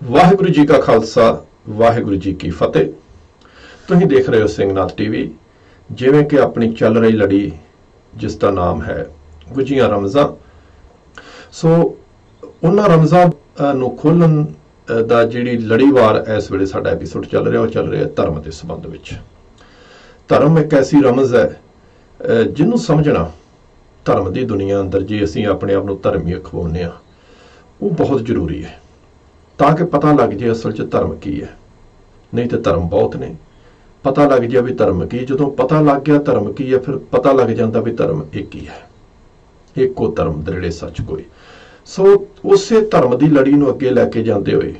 ਵਾਹਿਗੁਰੂ ਜੀ ਕਾ ਖਾਲਸਾ, ਵਾਹਿਗੁਰੂ ਜੀ ਕੀ ਫਤਿਹ। ਤੁਸੀਂ ਦੇਖ ਰਹੇ ਹੋ ਸਿੰਘਨਾਥ ਟੀਵੀ, ਜਿਵੇਂ ਕਿ ਆਪਣੀ ਚੱਲ ਰਹੀ ਲੜੀ, ਜਿਸ ਦਾ ਨਾਮ ਹੈ ਗੁਜੀਆਂ ਰਮਜ਼ਾਂ ਸੋ, ਉਹਨਾਂ ਰਮਜ਼ਾਂ ਨੂੰ ਖੋਲਣ ਦਾ ਜਿਹੜੀ ਲੜੀਵਾਰ ਇਸ ਵੇਲੇ ਸਾਡਾ ਐਪੀਸੋਡ ਚੱਲ ਰਿਹਾ, ਉਹ ਚੱਲ ਰਿਹਾ ਧਰਮ ਦੇ ਸੰਬੰਧ ਵਿੱਚ। ਧਰਮ ਇੱਕ ਐਸੀ ਰਮਜ਼ ਹੈ ਜਿਹਨੂੰ ਸਮਝਣਾ ਧਰਮ ਦੀ ਦੁਨੀਆ ਅੰਦਰ ਜੇ ਅਸੀਂ ਆਪਣੇ ਆਪ ਨੂੰ ਧਰਮੀ ਅਖਵਾਉਂਦੇ ਆ ਉਹ ਬਹੁਤ ਜ਼ਰੂਰੀ ਹੈ। ਤਾਂ ਕਿ ਪਤਾ ਲੱਗ ਜੇ ਅਸਲ 'ਚ ਧਰਮ ਕੀ ਹੈ। ਨਹੀਂ ਤੇ ਧਰਮ ਬਹੁਤ ਨੇ। ਪਤਾ ਲੱਗ ਜਾ ਵੀ ਧਰਮ ਕੀ। ਜਦੋਂ ਪਤਾ ਲੱਗ ਗਿਆ ਧਰਮ ਕੀ ਹੈ, ਫਿਰ ਪਤਾ ਲੱਗ ਜਾਂਦਾ ਵੀ ਧਰਮ ਇੱਕ ਹੀ ਹੈ। ਇੱਕੋ ਧਰਮ ਦਰੜੇ ਸੱਚ ਕੋਈ। ਸੋ ਉਸੇ ਧਰਮ ਦੀ ਲੜੀ ਨੂੰ ਅੱਗੇ ਲੈ ਕੇ ਜਾਂਦੇ ਹੋਏ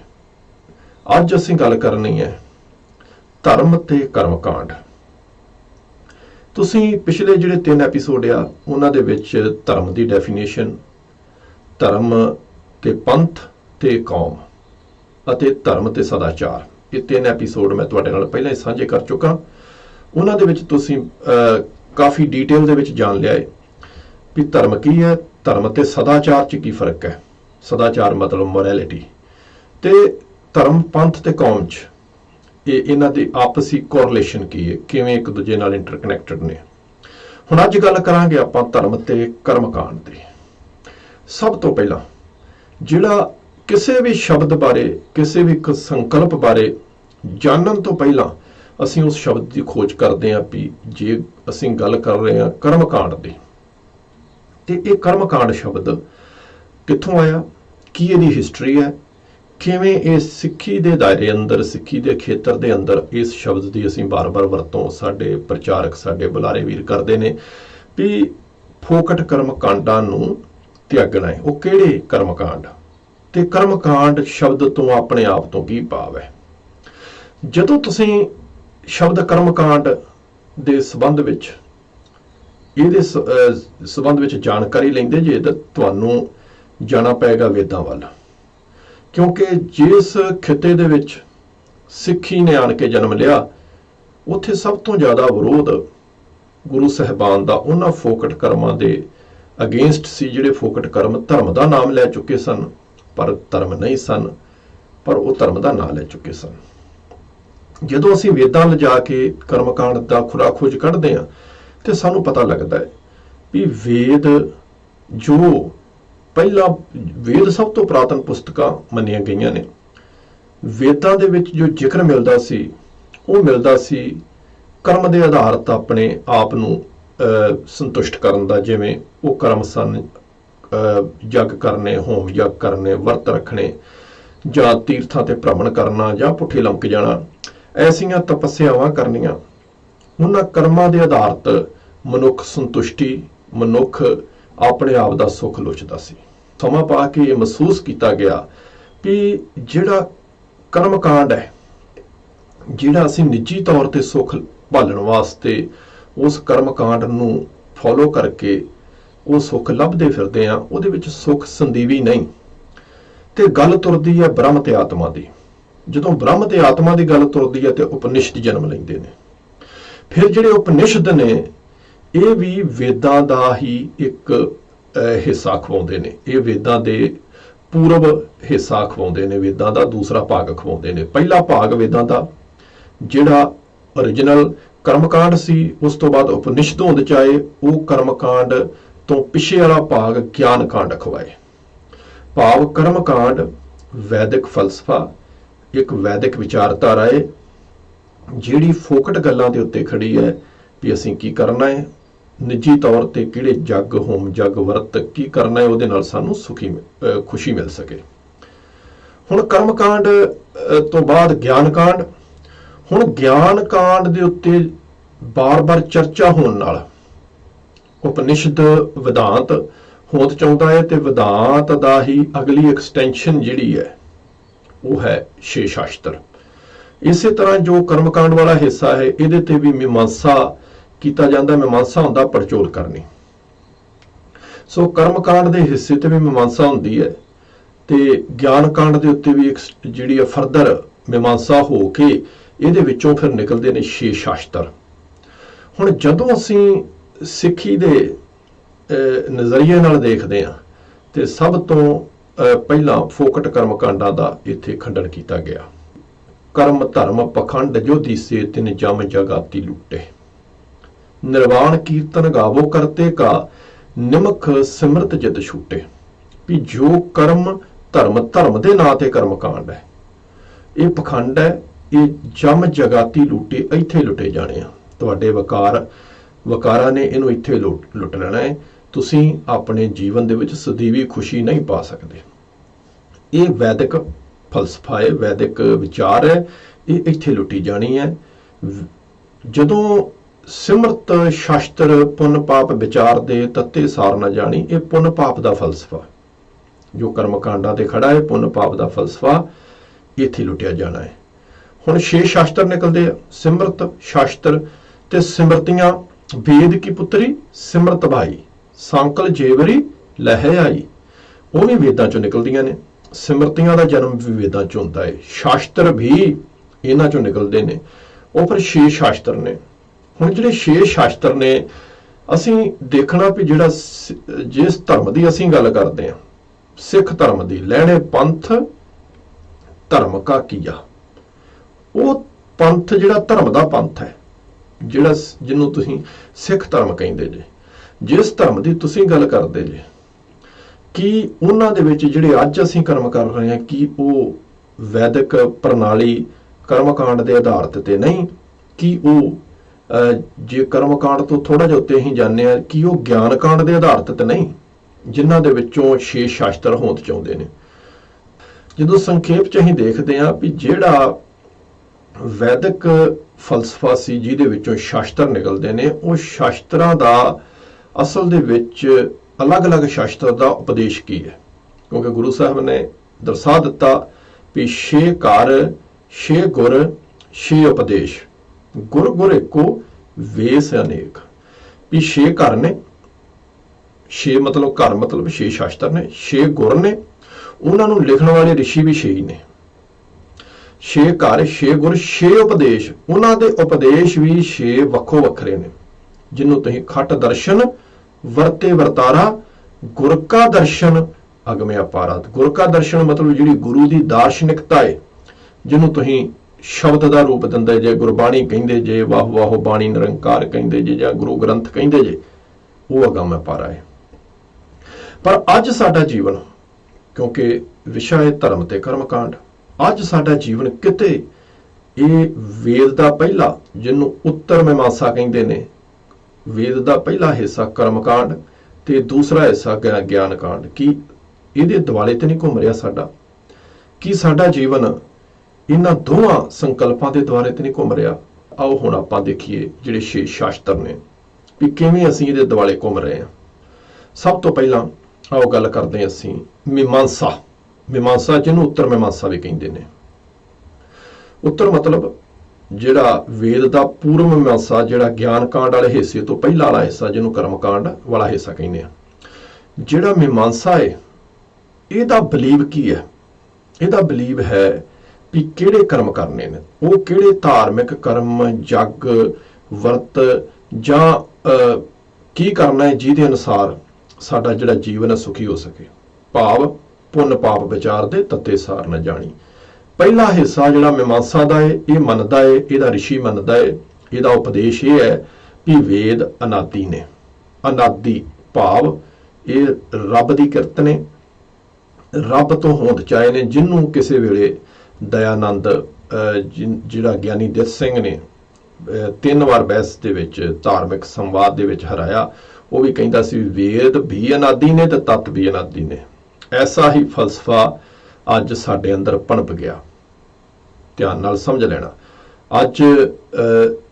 ਅੱਜ ਅਸੀਂ ਗੱਲ ਕਰਨੀ ਹੈ ਧਰਮ ਤੇ ਕਰਮਕਾਂਡ। ਤੁਸੀਂ ਪਿਛਲੇ ਜਿਹੜੇ ਤਿੰਨ ਐਪੀਸੋਡ ਆ, ਉਹਨਾਂ ਦੇ ਵਿੱਚ ਧਰਮ ਦੀ ਡੈਫੀਨੇਸ਼ਨ ਧਰਮ ਤੇ ਪੰਥ ਤੇ ਕੌਮ। ਅਤੇ ਧਰਮ ਤੇ ਸਦਾਚਾਰ। ਇਹ ਤਿੰਨ ਐਪੀਸੋਡ ਮੈਂ ਤੁਹਾਡੇ ਨਾਲ ਪਹਿਲਾਂ ਹੀ ਸਾਂਝੇ ਕਰ ਚੁੱਕਾ ਉਹਨਾਂ ਦੇ ਵਿੱਚ ਤੁਸੀਂ ਕਾਫੀ ਡੀਟੇਲ ਦੇ ਵਿੱਚ ਜਾਣ ਲਿਆ ਹੈ ਵੀ ਧਰਮ ਕੀ ਹੈ, ਧਰਮ ਤੇ ਸਦਾਚਾਰ 'ਚ ਕੀ ਫ਼ਰਕ ਹੈ। ਸਦਾਚਾਰ ਮਤਲਬ ਮੋਰੈਲਿਟੀ ਤੇ ਧਰਮ ਪੰਥ ਤੇ ਕੌਮ 'ਚ, ਇਹ ਇਹਨਾਂ ਦੀ ਆਪਸੀ ਕੋਰਿਲੇਸ਼ਨ ਕੀ ਹੈ, ਕਿਵੇਂ ਇੱਕ ਦੂਜੇ ਨਾਲ ਇੰਟਰਕਨੈਕਟਡ ਨੇ। ਹੁਣ ਅੱਜ ਗੱਲ ਕਰਾਂਗੇ ਆਪਾਂ ਧਰਮ ਤੇ ਕਰਮਕਾਂਡ ਦੀ। ਸਭ ਤੋਂ ਪਹਿਲਾਂ ਜਿਹੜਾ ਕਿਸੇ ਵੀ ਸ਼ਬਦ ਬਾਰੇ, ਕਿਸੇ ਵੀ ਇੱਕ ਸੰਕਲਪ ਬਾਰੇ ਜਾਣਨ ਤੋਂ ਪਹਿਲਾਂ ਅਸੀਂ ਉਸ ਸ਼ਬਦ ਦੀ ਖੋਜ ਕਰਦੇ ਹਾਂ ਵੀ ਜੇ ਅਸੀਂ ਗੱਲ ਕਰ ਰਹੇ ਹਾਂ ਕਰਮਕਾਂਡ ਦੀ। ਤੇ ਇਹ ਕਰਮਕਾਂਡ ਸ਼ਬਦ ਕਿੱਥੋਂ ਆਇਆ? ਕੀ ਇਹਦੀ ਹਿਸਟਰੀ ਹੈ? ਕਿਵੇਂ ਇਹ ਸਿੱਖੀ ਦੇ ਦਾਇਰੇ ਅੰਦਰ, ਸਿੱਖੀ ਦੇ ਖੇਤਰ ਦੇ ਅੰਦਰ ਇਸ ਸ਼ਬਦ ਦੀ ਅਸੀਂ ਬਾਰ-ਬਾਰ ਵਰਤੋਂ ਸਾਡੇ ਪ੍ਰਚਾਰਕ, ਸਾਡੇ ਬੁਲਾਰੇ ਵੀਰ ਕਰਦੇ ਨੇ ਵੀ ਫੋਕਟ ਕਰਮ ਕਾਂਡਾਂ ਨੂੰ ਤਿਆਗਣਾ ਹੈ। ਉਹ ਕਿਹੜੇ ਕਰਮ ਕਾਂਡ? ਤੇ ਕਰਮਕਾਂਡ ਸ਼ਬਦ ਤੋਂ ਆਪਣੇ ਆਪ ਤੋਂ ਕੀ ਭਾਵ ਹੈ? ਜਦੋਂ ਤੁਸੀਂ ਸ਼ਬਦ ਕਰਮ ਕਾਂਡ ਦੇ ਸੰਬੰਧ ਵਿੱਚ, ਇਹਦੇ ਸ- ਸੰਬੰਧ ਵਿੱਚ ਜਾਣਕਾਰੀ ਲੈਂਦੇ ਜੇ, ਤਾਂ ਤੁਹਾਨੂੰ ਜਾਣਾ ਪਏਗਾ ਵੇਦਾਂ ਵੱਲ। ਕਿਉਂਕਿ ਜਿਸ ਖਿੱਤੇ ਦੇ ਵਿੱਚ ਸਿੱਖੀ ਨੇ ਆਣ ਕੇ ਜਨਮ ਲਿਆ, ਉੱਥੇ ਸਭ ਤੋਂ ਜ਼ਿਆਦਾ ਵਿਰੋਧ ਗੁਰੂ ਸਾਹਿਬਾਨ ਦਾ ਉਹਨਾਂ ਫੋਕਟ ਕਰਮਾਂ ਦੇ ਅਗੇਂਸਟ ਸੀ, ਜਿਹੜੇ ਫੋਕਟ ਕਰਮ ਧਰਮ ਦਾ ਨਾਮ ਲੈ ਚੁੱਕੇ ਸਨ। ਪਰ ਧਰਮ ਨਹੀਂ ਸਨ, ਪਰ ਉਹ ਧਰਮ ਦਾ ਨਾਂ ਲੈ ਚੁੱਕੇ ਸਨ। ਜਦੋਂ ਅਸੀਂ ਵੇਦਾਂ ਲਿਜਾ ਕੇ ਕਰਮਕਾਂਡ ਦਾ ਖੁਰਾ ਖੋਜ ਕੱਢਦੇ ਹਾਂ, ਤੇ ਸਾਨੂੰ ਪਤਾ ਲੱਗਦਾ ਹੈ ਵੀ ਵੇਦ ਜੋ ਪਹਿਲਾ, ਵੇਦ ਸਭ ਤੋਂ ਪ੍ਰਾਤਨ ਪੁਸਤਕਾਂ ਮੰਨੀਆਂ ਗਈਆਂ ਨੇ। ਵੇਦਾਂ ਦੇ ਵਿੱਚ ਜੋ ਜ਼ਿਕਰ ਮਿਲਦਾ ਸੀ, ਉਹ ਮਿਲਦਾ ਸੀ ਕਰਮ ਦੇ ਆਧਾਰਿਤ ਆਪਣੇ ਆਪ ਨੂੰ ਸੰਤੁਸ਼ਟ ਕਰਨ ਦਾ, ਜਿਵੇਂ ਉਹ ਕਰਮ ਸਨ ਅਹ, ਕਰਨੇ ਹੋਮ ਯੱਗ ਕਰਨੇ ਵਰਤ ਰੱਖਣੇ ਜਾਂ ਤੀਰਥਾਂ ਤੇ ਭ੍ਰਮਣ ਕਰਨਾ ਜਾਂ ਪੁੱਠੇ ਲੰਮਕ ਜਾਣਾ ਐਸੀਆਂ ਤਪੱਸਿਆਵਾਂ ਕਰਨੀਆਂ। ਉਹਨਾਂ ਕਰਮਾਂ ਦੇ ਆਧਾਰਤ ਮਨੁੱਖ ਸੰਤੁਸ਼ਟੀ ਮਨੁੱਖ ਆਪਣੇ ਆਪ ਦਾ ਸੁੱਖ ਲੋਚਦਾ ਸੀ। ਸਮਾਂ ਪਾ ਕੇ ਇਹ ਮਹਿਸੂਸ ਕੀਤਾ ਗਿਆ ਕਿ ਜਿਹੜਾ ਕਰਮਕਾਂਡ ਹੈ ਜਿਹੜਾ ਅਸੀਂ ਨਿੱਜੀ ਤੌਰ ਤੇ ਸੁੱਖ ਭਾਲਣ ਵਾਸਤੇ ਉਸ ਕਰਮਕਾਂਡ ਨੂੰ ਫੋਲੋ ਕਰਕੇ ਉਹ ਸੁੱਖ ਲੱਭਦੇ ਫਿਰਦੇ ਆ, ਉਹਦੇ ਵਿੱਚ ਸੁੱਖ ਸੰਦੀਵੀ ਨਹੀਂ। ਤੇ ਗੱਲ ਤੁਰਦੀ ਹੈ ਬ੍ਰਹਮ ਤੇ ਆਤਮਾ ਦੀ। ਜਦੋਂ ਬ੍ਰਹਮ ਤੇ ਆਤਮਾ ਦੀ ਗੱਲ ਤੁਰਦੀ ਹੈ ਤੇ ਉਪਨਿਸ਼ਦ ਜਨਮ ਲੈਂਦੇ ਨੇ। ਫਿਰ ਜਿਹੜੇ ਉਪਨਿਸ਼ਦ ਨੇ, ਇਹ ਵੀ ਵੇਦਾਂ ਦਾ ਹੀ ਇੱਕ ਹਿੱਸਾ ਖਵਾਉਂਦੇ ਨੇ। ਇਹ ਵੇਦਾਂ ਦੇ ਪੂਰਬ ਹਿੱਸਾ ਖਵਾਉਂਦੇ ਨੇ, ਵੇਦਾਂ ਦਾ ਦੂਸਰਾ ਭਾਗ ਖਵਾਉਂਦੇ ਨੇ। ਪਹਿਲਾ ਭਾਗ ਵੇਦਾਂ ਦਾ, ਜਿਹੜਾ origignal ਕਰਮਕਾਂਡ ਸੀ, ਉਸ ਤੋਂ ਬਾਅਦ ਉਪਨਿਸ਼ਦ ਹੋਂਦ ਚ ਆਏ, ਉਹ ਕਰਮਕਾਂਡ ਤੋਂ ਪਿਛੇ ਵਾਲਾ ਭਾਗ ਗਿਆਨ ਕਾਂਡ ਖਵਾਏ। ਭਾਵ ਕਰਮ ਕਾਂਡ, ਵੈਦਿਕ ਫਲਸਫਾ, ਇੱਕ ਵੈਦਿਕ ਵਿਚਾਰਧਾਰਾ ਹੈ ਜਿਹੜੀ ਫੋਕਟ ਗੱਲਾਂ ਦੇ ਉੱਤੇ ਖੜੀ ਹੈ ਵੀ ਅਸੀਂ ਕੀ ਕਰਨਾ ਹੈ ਨਿੱਜੀ ਤੌਰ ਤੇ ਕਿਹੜੇ ਜੱਗ ਹੋਮ, ਜੱਗ ਵਰਤ ਕੀ ਕਰਨਾ ਹੈ ਉਹਦੇ ਨਾਲ ਸਾਨੂੰ ਸੁਖੀ ਖੁਸ਼ੀ ਮਿਲ ਸਕੇ। ਹੁਣ ਕਰਮ ਕਾਂਡ ਤੋਂ ਬਾਅਦ ਗਿਆਨ ਕਾਂਡ। ਹੁਣ ਗਿਆਨ ਕਾਂਡ ਦੇ ਉੱਤੇ ਬਾਰ-ਬਾਰ ਚਰਚਾ ਹੋਣ ਨਾਲ ਉਪਨਿਸ਼ਦ ਵਿਦਾਂਤ ਹੋਂਦ ਚਾਹੁੰਦਾ ਹੈ ਤੇ ਵਿਦਾਂਤ ਦਾ ਹੀ ਅਗਲੀ ਐਕਸਟੈਂਸ਼ਨ ਜਿਹੜੀ ਹੈ, ਉਹ ਹੈ ਛੇ ਸ਼ਾਸਤਰ। ਇਸੇ ਤਰ੍ਹਾਂ ਜੋ ਕਰਮਕਾਂਡ ਵਾਲਾ ਹਿੱਸਾ ਹੈ, ਇਹਦੇ ਤੇ ਵੀ ਮੀਮਾਂਸਾ ਕੀਤਾ ਜਾਂਦਾ, ਮੀਮਾਂਸਾ ਹੁੰਦਾ ਪੜਚੋਲ ਕਰਨੀ। ਸੋ ਕਰਮਕਾਂਡ ਦੇ ਹਿੱਸੇ ਤੇ ਵੀ ਮੀਮਾਂਸਾ ਹੁੰਦੀ ਹੈ ਤੇ ਗਿਆਨ ਕਾਂਡ ਦੇ ਉੱਤੇ ਵੀ ਇੱਕ ਜਿਹੜੀ ਹੈ ਫਰਦਰ ਮੀਮਾਂਸਾ ਹੋ ਕੇ ਇਹਦੇ ਵਿੱਚੋਂ ਫਿਰ ਨਿਕਲਦੇ ਨੇ ਛੇ ਸ਼ਾਸਤਰ। ਹੁਣ ਜਦੋਂ ਅਸੀਂ ਸਿੱਖੀ ਦੇ ਅਹ, ਨਜ਼ਰੀਏ ਨਾਲ ਦੇਖਦੇ ਹਾਂ ਤੇ ਸਭ ਤੋਂ ਪਹਿਲਾਂ ਫੋਕਟ ਕਰਮ ਕਾਂਡਾਂ ਦਾ ਇੱਥੇ ਖੰਡਨ ਕੀਤਾ ਗਿਆ। ਕਰਮ ਧਰਮ ਪਖੰਡ ਜੋ ਦੀਸੇ ਤਿਨ ਜਮ ਜਗਾਤੀ ਲੁੱਟੇ। ਨਿਰਵਾਣ ਕੀਰਤਨ ਗਾਵੋ ਕਰਤੇ ਕਾ ਨਿਮਖ ਸਿਮਰਤ ਜਿਤ ਛੂਟੇ। ਵੀ ਜੋ ਕਰਮ ਧਰਮ ਧਰਮ ਦੇ ਨਾਂ ਤੇ ਕਰਮ ਕਾਂਡ ਹੈ ਇਹ ਪਖੰਡ ਹੈ ਇਹ ਜਮ ਜਗਾਤੀ ਲੁੱਟੇ ਇੱਥੇ ਲੁੱਟੇ ਜਾਣੇ ਆ। ਤੁਹਾਡੇ ਵਕਾਰ ਵਕਾਰਾਂ ਨੇ ਇਹਨੂੰ ਇੱਥੇ ਲੁੱਟ ਲੁੱਟ ਲੈਣਾ ਹੈ। ਤੁਸੀਂ ਆਪਣੇ ਜੀਵਨ ਦੇ ਵਿੱਚ ਸਦੀਵੀ ਖੁਸ਼ੀ ਨਹੀਂ ਪਾ ਸਕਦੇ। ਇਹ ਵੈਦਿਕ ਫਲਸਫਾ ਹੈ, ਵੈਦਿਕ ਵਿਚਾਰ ਹੈ। ਇਹ ਇੱਥੇ ਲੁੱਟੀ ਜਾਣੀ ਹੈ। ਜਦੋਂ ਸਿਮਰਤ ਸ਼ਾਸਤਰ ਪੁੰਨ ਪਾਪ ਵਿਚਾਰ ਦੇ ਤੱਤੇ ਸਾਰ ਨਾ ਜਾਣੀ, ਇਹ ਪੁੰਨ ਪਾਪ ਦਾ ਫਲਸਫਾ ਜੋ ਕਰਮ ਕਾਂਡਾਂ ਤੇ ਖੜਾ ਹੈ, ਪੁੰਨ ਪਾਪ ਦਾ ਫਲਸਫਾ ਇੱਥੇ ਲੁੱਟਿਆ ਜਾਣਾ ਹੈ। ਹੁਣ ਛੇ ਸ਼ਾਸਤਰ ਨਿਕਲਦੇ ਆ। ਸਿਮਰਤ ਸ਼ਾਸਤਰ ਤੇ ਸਿਮਰਤੀਆਂ ਵੇਦ ਕੀ ਪੁੱਤਰੀ? ਸਿਮਰਤ ਭਾਈ ਸੰਕਲ ਜੇਵਰੀ, ਲਹਿ ਆਈ। ਉਹ ਵੀ ਵੇਦਾਂ ਚੋਂ ਨਿਕਲਦੀਆਂ ਨੇ। ਸਿਮਰਤੀਆਂ ਦਾ ਜਨਮ ਵੀ ਵੇਦਾਂ ਚੋਂ ਹੁੰਦਾ ਹੈ ਸ਼ਾਸਤਰ ਵੀ ਇਹਨਾਂ ਚੋਂ ਨਿਕਲਦੇ ਨੇ। ਉਹ ਫਿਰ ਛੇ ਸ਼ਾਸਤਰ ਨੇ। ਹੁਣ ਜਿਹੜੇ ਛੇ ਸ਼ਾਸਤਰ ਨੇ, ਅਸੀਂ ਦੇਖਣਾ ਵੀ ਜਿਹੜਾ ਜਿਸ ਧਰਮ ਦੀ ਅਸੀਂ ਗੱਲ ਕਰਦੇ ਹਾਂ, ਸਿੱਖ ਧਰਮ ਦੀ, ਲੈਣੇ ਪੰਥ, ਧਰਮ ਕਾ ਕੀਆ। ਉਹ ਪੰਥ ਜਿਹੜਾ ਧਰਮ ਦਾ ਪੰਥ ਹੈ। ਜਿਹੜਾ ਜਿਹਨੂੰ ਤੁਸੀਂ ਸਿੱਖ ਧਰਮ ਕਹਿੰਦੇ ਜੇ ਜਿਸ ਧਰਮ ਦੀ ਤੁਸੀਂ ਗੱਲ ਕਰਦੇ ਜੇ ਕੀ ਉਹਨਾਂ ਦੇ ਵਿੱਚ ਜਿਹੜੇ ਅੱਜ ਅਸੀਂ ਕਰਮ ਕਰ ਰਹੇ ਹਾਂ ਕਿ ਉਹ ਵੈਦਿਕ ਪ੍ਰਣਾਲੀ ਕਰਮਕਾਂਡ ਦੇ ਆਧਾਰਿਤ ਤੇ ਨਹੀਂ? ਕੀ ਉਹ ਅਹ, ਜੇ ਕਰਮਕਾਂਡ ਤੋਂ ਥੋੜਾ ਜਿਹਾ ਉੱਤੇ ਹੀ ਜਾਂਦੇ ਆ ਕਿ ਉਹ ਗਿਆਨਕਾਂਡ ਦੇ ਆਧਾਰਿਤ ਤੇ ਨਹੀਂ? ਜਿਨ੍ਹਾਂ ਦੇ ਵਿੱਚੋਂ ਛੇ ਸ਼ਾਸਤਰ ਹੋਂਦ ਚਾਹੁੰਦੇ ਨੇ। ਜਦੋਂ ਸੰਖੇਪ ਚ ਅਸੀਂ ਦੇਖਦੇ ਹਾਂ ਵੀ ਜਿਹੜਾ ਵੈਦਿਕ ਫਲਸਫਾ ਸੀ ਜਿਹਦੇ ਵਿੱਚੋਂ ਸ਼ਾਸਤਰ ਨਿਕਲਦੇ ਨੇ, ਉਹ ਸ਼ਾਸਤਰਾਂ ਦਾ ਅਸਲ ਦੇ ਵਿੱਚ ਅਲੱਗ-ਅਲੱਗ ਸ਼ਾਸਤਰ ਦਾ ਉਪਦੇਸ਼ ਕੀ ਹੈ? ਕਿਉਂਕਿ ਗੁਰੂ ਸਾਹਿਬ ਨੇ ਦਰਸਾ ਦਿੱਤਾ ਵੀ ਛੇ ਘਰ, ਛੇ ਗੁਰ, ਛੇ ਉਪਦੇਸ਼। ਗੁਰ ਗੁਰ ਇੱਕੋ ਵੇਸ ਅਨੇਕ। ਵੀ ਛੇ ਘਰ ਨੇ, ਛੇ ਮਤਲਬ ਘਰ ਮਤਲਬ ਛੇ ਸ਼ਾਸਤਰ ਨੇ, ਛੇ ਗੁਰ ਨੇ, ਉਹਨਾਂ ਨੂੰ ਲਿਖਣ ਵਾਲੇ ਰਿਸ਼ੀ ਵੀ ਛੇ ਹੀ ਨੇ। ਛੇ ਘਰ, ਛੇ ਗੁਰ, ਛੇ ਉਪਦੇਸ਼। ਉਹਨਾਂ ਦੇ ਉਪਦੇਸ਼ ਵੀ ਛੇ ਵੱਖੋ ਵੱਖਰੇ ਨੇ। ਜਿਹਨੂੰ ਤੁਸੀਂ ਖੱਟ ਦਰਸ਼ਨ, ਵਰਤੇ ਵਰਤਾਰਾ, ਗੁਰ ਕਾ ਦਰਸ਼ਨ, ਅਗਮੇ ਅਪਾਰਾ ਗੁਰ ਕਾ ਦਰਸ਼ਨ ਮਤਲਬ ਜਿਹੜੀ ਗੁਰੂ ਦੀ ਦਾਰਸ਼ਨਿਕਤਾ ਹੈ ਜਿਹਨੂੰ ਤੁਸੀਂ ਸ਼ਬਦ ਦਾ ਰੂਪ ਦਿੰਦੇ ਜੇ, ਗੁਰਬਾਣੀ ਕਹਿੰਦੇ ਜੇ, ਵਾਹ ਵਾਹ ਬਾਣੀ ਨਿਰੰਕਾਰ ਕਹਿੰਦੇ ਜੇ ਜਾਂ ਗੁਰੂ ਗ੍ਰੰਥ ਕਹਿੰਦੇ ਜੇ, ਉਹ ਅਗਮ ਅਪਾਰਾ ਹੈ ਪਰ ਅੱਜ ਸਾਡਾ ਜੀਵਨ, ਕਿਉਂਕਿ ਵਿਸ਼ਾ ਹੈ ਧਰਮ ਤੇ ਕਰਮਕਾਂਡ ਅੱਜ ਸਾਡਾ ਜੀਵਨ ਕਿਤੇ ਇਹ ਵੇਦ ਦਾ ਪਹਿਲਾ, ਜਿਹਨੂੰ ਉੱਤਰ ਮੀਮਾਂਸਾ ਕਹਿੰਦੇ ਨੇ। ਵੇਦ ਦਾ ਪਹਿਲਾ ਹਿੱਸਾ ਕਰਮਕਾਂਡ ਤੇ ਦੂਸਰਾ ਹਿੱਸਾ ਗਿਆ- ਗਿਆਨਕਾਂਡ। ਕੀ ਇਹਦੇ ਦਿਵਾਲੇ ਤੇ ਨਹੀਂ ਘੁੰਮ ਰਿਹਾ ਸਾਡਾ? ਕੀ ਸਾਡਾ ਜੀਵਨ ਇਹਨਾਂ ਦੋਹਾਂ ਸੰਕਲਪਾਂ ਦੇ ਦੁਆਲੇ ਤੇ ਨਹੀਂ ਘੁੰਮ ਰਿਹਾ? ਆਓ ਹੁਣ ਆਪਾਂ ਦੇਖੀਏ ਜਿਹੜੇ ਛੇ ਸ਼ਾਸਤਰ ਨੇ ਵੀ ਕਿਵੇਂ ਅਸੀਂ ਇਹਦੇ ਦੁਆਲੇ ਘੁੰਮ ਰਹੇ ਹਾਂ। ਸਭ ਤੋਂ ਪਹਿਲਾਂ ਆਓ ਗੱਲ ਕਰਦੇ ਹਾਂ ਅਸੀਂ ਮੀਮਾਂਸਾ। ਮੀਮਾਂਸਾ ਜਿਹਨੂੰ ਉੱਤਰ ਮੀਮਾਂਸਾ ਵੀ ਕਹਿੰਦੇ ਨੇ। ਉੱਤਰ ਮਤਲਬ ਜਿਹੜਾ ਵੇਦ ਦਾ ਪੂਰਵ ਮੀਮਾਂਸਾ ਜਿਹੜਾ ਗਿਆਨ ਕਾਂਡ ਵਾਲੇ ਹਿੱਸੇ ਤੋਂ ਪਹਿਲਾਂ ਵਾਲਾ ਹਿੱਸਾ ਜਿਹਨੂੰ ਕਰਮ ਕਾਂਡ ਵਾਲਾ ਹਿੱਸਾ ਕਹਿੰਦੇ ਆ। ਜਿਹੜਾ ਮੀਮਾਂਸਾ ਹੈ ਇਹਦਾ ਬਲੀਵ ਕੀ ਹੈ? ਇਹਦਾ ਬਲੀਵ ਹੈ ਵੀ ਕਿਹੜੇ ਕਰਮ ਕਰਨੇ ਨੇ? ਉਹ ਕਿਹੜੇ ਧਾਰਮਿਕ ਕਰਮ ਜਗ ਵਰਤ ਜਾਂ ਅਹ, ਕੀ ਕਰਨਾ ਹੈ ਜਿਹਦੇ ਅਨੁਸਾਰ ਸਾਡਾ ਜਿਹੜਾ ਜੀਵਨ ਹੈ ਸੁਖੀ ਹੋ ਸਕੇ। ਭਾਵ ਪੁੰਨ ਪਾਪ ਵਿਚਾਰ ਦੇ ਤੱਤੇ ਸਾਰ ਨਾ ਜਾਣੀ। ਪਹਿਲਾ ਹਿੱਸਾ ਜਿਹੜਾ ਮੀਮਾਂਸਾ ਦਾ ਏ ਇਹ ਮੰਨਦਾ ਏ ਇਹਦਾ ਰਿਸ਼ੀ ਮੰਨਦਾ ਏ ਇਹਦਾ ਉਪਦੇਸ਼ ਇਹ ਹੈ ਕਿ ਵੇਦ ਅਨਾਦੀ ਨੇ। ਅਨਾਦੀ ਭਾਵ ਇਹ ਰੱਬ ਦੀ ਕਿਰਤ ਨੇ। ਰੱਬ ਤੋਂ ਹੋਂਦ ਚਾਏ ਨੇ ਜਿਹਨੂੰ ਕਿਸੇ ਵੇਲੇ ਦਇਆਨੰਦ ਅਹ, ਜਿਹੜਾ ਗਿਆਨੀ ਦਿੱਤ ਸਿੰਘ ਨੇ ਤਿੰਨ ਵਾਰ ਬਹਿਸ ਦੇ ਵਿੱਚ ਧਾਰਮਿਕ ਸੰਵਾਦ ਦੇ ਵਿੱਚ ਹਰਾਇਆ ਉਹ ਵੀ ਕਹਿੰਦਾ ਸੀ ਵੇਦ ਵੀ ਅਨਾਦੀ ਨੇ ਤੇ ਤਤ ਵੀ ਅਨਾਦੀ ਨੇ। ਐਸਾ ਹੀ ਫਲਸਫਾ ਅੱਜ ਸਾਡੇ ਅੰਦਰ ਪਣਪ ਗਿਆ। ਧਿਆਨ ਨਾਲ ਸਮਝ ਲੈਣਾ। ਅੱਜ